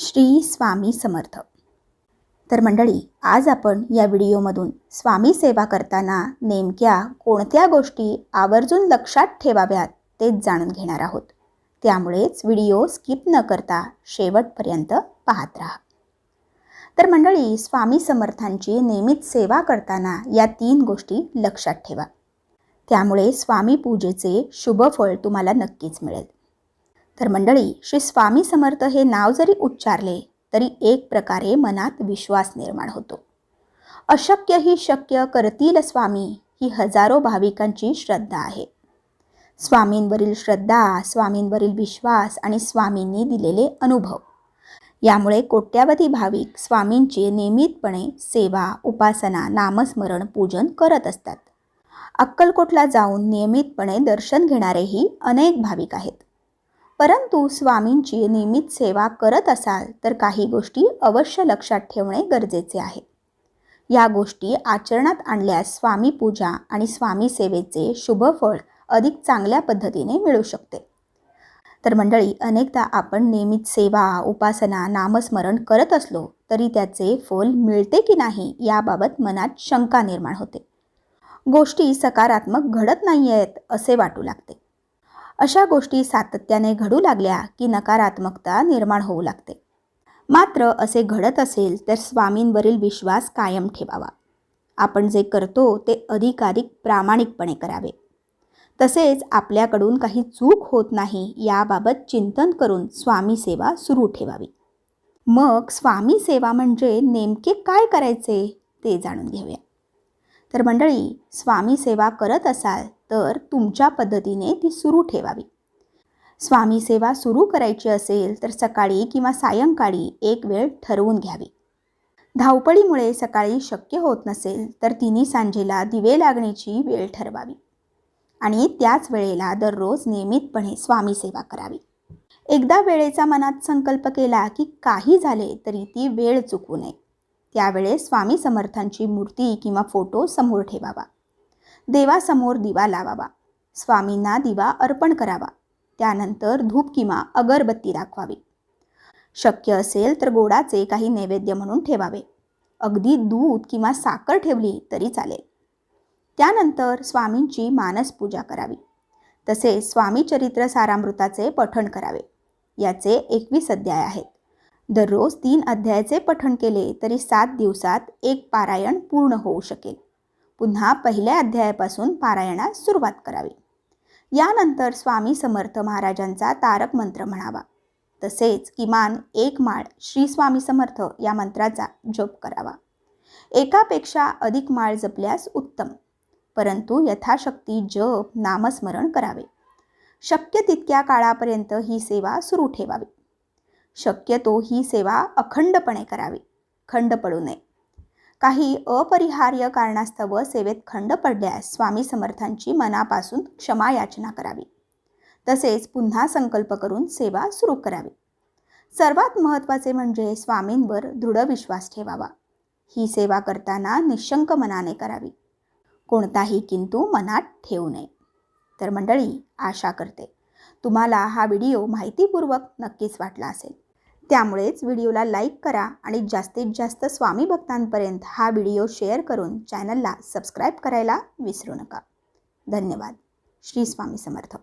श्री स्वामी समर्थ. तर मंडळी आज आपण या व्हिडिओमधून स्वामी सेवा करताना नेमक्या कोणत्या गोष्टी आवर्जून लक्षात ठेवाव्यात तेच जाणून घेणार आहोत. त्यामुळेच व्हिडिओ स्किप न करता शेवटपर्यंत पाहत राहा. तर मंडळी स्वामी समर्थांची नियमित सेवा करताना या तीन गोष्टी लक्षात ठेवा. त्यामुळे स्वामी पूजेचे शुभ फळ तुम्हाला नक्कीच मिळेल. तर मंडळी श्री स्वामी समर्थ हे नाव जरी उच्चारले तरी एक प्रकारे मनात विश्वास निर्माण होतो. अशक्य ही शक्य करतील स्वामी ही हजारो भाविकांची श्रद्धा आहे. स्वामींवरील श्रद्धा स्वामींवरील विश्वास आणि स्वामींनी दिलेले अनुभव. यामुळे कोट्यावधी भाविक स्वामींची नियमितपणे सेवा उपासना नामस्मरण पूजन करत असतात. अक्कलकोटला जाऊन नियमितपणे दर्शन घेणारेही अनेक भाविक आहेत. परंतु स्वामींची नियमित सेवा करत असाल तर काही गोष्टी अवश्य लक्षात ठेवणे गरजेचे आहे. या गोष्टी आचरणात आणल्यास स्वामी पूजा आणि स्वामी सेवेचे शुभफळ अधिक चांगल्या पद्धतीने मिळू शकते. तर मंडळी अनेकदा आपण नियमित सेवा उपासना नामस्मरण करत असलो तरी त्याचे फल मिळते की नाही याबाबत मनात शंका निर्माण होते. गोष्टी सकारात्मक घडत नाही आहेत असे वाटू लागते. अशा गोष्टी सातत्याने घडू लागल्या की नकारात्मकता निर्माण होऊ लागते. मात्र असे घडत असेल तर स्वामींवरील विश्वास कायम ठेवावा. आपण जे करतो ते अधिकाधिक प्रामाणिकपणे करावे. तसेच आपल्याकडून काही चूक होत नाही याबाबत चिंतन करून स्वामी सेवा सुरू ठेवावी. मग स्वामी सेवा म्हणजे नेमके काय करायचे ते जाणून घेऊया. तर मंडळी स्वामी सेवा करत असाल तर तुमच्या पद्धतीने ती सुरू ठेवावी. स्वामी सेवा सुरू करायची असेल तर सकाळी किंवा सायंकाळी एक वेळ ठरवून घ्यावी. धावपळीमुळे सकाळी शक्य होत नसेल तर तिन्ही सांजेला दिवे लागण्याची वेळ ठरवावी. आणि त्याच वेळेला दररोज नियमितपणे स्वामी सेवा करावी. एकदा वेळेचा मनात संकल्प केला की काही झाले तरी ती वेळ चुकू नये. त्यावेळेस स्वामी समर्थांची मूर्ती किंवा फोटो समोर ठेवावा. देवासमोर दिवा लावावा. स्वामींना दिवा अर्पण करावा. त्यानंतर धूप किंवा अगरबत्ती दाखवावी शक्य असेल तर गोडाचे काही नैवेद्य म्हणून ठेवावे. अगदी दूध किंवा साखर ठेवली तरी चालेल. त्यानंतर स्वामींची मानस पूजा करावी. तसेच स्वामी चरित्र सारामृताचे पठण करावे. याचे एकवीस अध्याय आहेत. दररोज तीन अध्यायाचे पठण केले तरी सात दिवसात एक पारायण पूर्ण होऊ शकेल. पुन्हा पहिल्या अध्यायापासून पारायणास सुरुवात करावी. यानंतर स्वामी समर्थ महाराजांचा तारक मंत्र म्हणावा. तसेच किमान एक माळ श्री स्वामी समर्थ या मंत्राचा जप करावा. एकापेक्षा अधिक माळ जपल्यास उत्तम परंतु यथाशक्ती जप नामस्मरण करावे. शक्य तितक्या काळापर्यंत ही सेवा सुरू ठेवावी. शक्यतो ही सेवा अखंडपणे करावी. खंड पडू नये. काही अपरिहार्य कारणास्तव सेवेत खंड पडल्यास स्वामी समर्थांची मनापासून क्षमा याचना करावी. तसेच पुन्हा संकल्प करून सेवा सुरू करावी. सर्वात महत्त्वाचे म्हणजे स्वामींवर दृढ विश्वास ठेवावा. ही सेवा करताना निशंक मनाने करावी. कोणताही किंतु मनात ठेवू नये. तर मंडळी आशा करते. तुम्हाला हा व्हिडिओ माहितीपूर्वक नक्कीच वाटला असेल. त्यामुळेच व्हिडिओला लाईक करा आणि जास्तीत जास्त स्वामी भक्तांपर्यंत हा व्हिडिओ शेअर करून चॅनलला सबस्क्राईब करायला विसरू नका. धन्यवाद. श्री स्वामी समर्थ.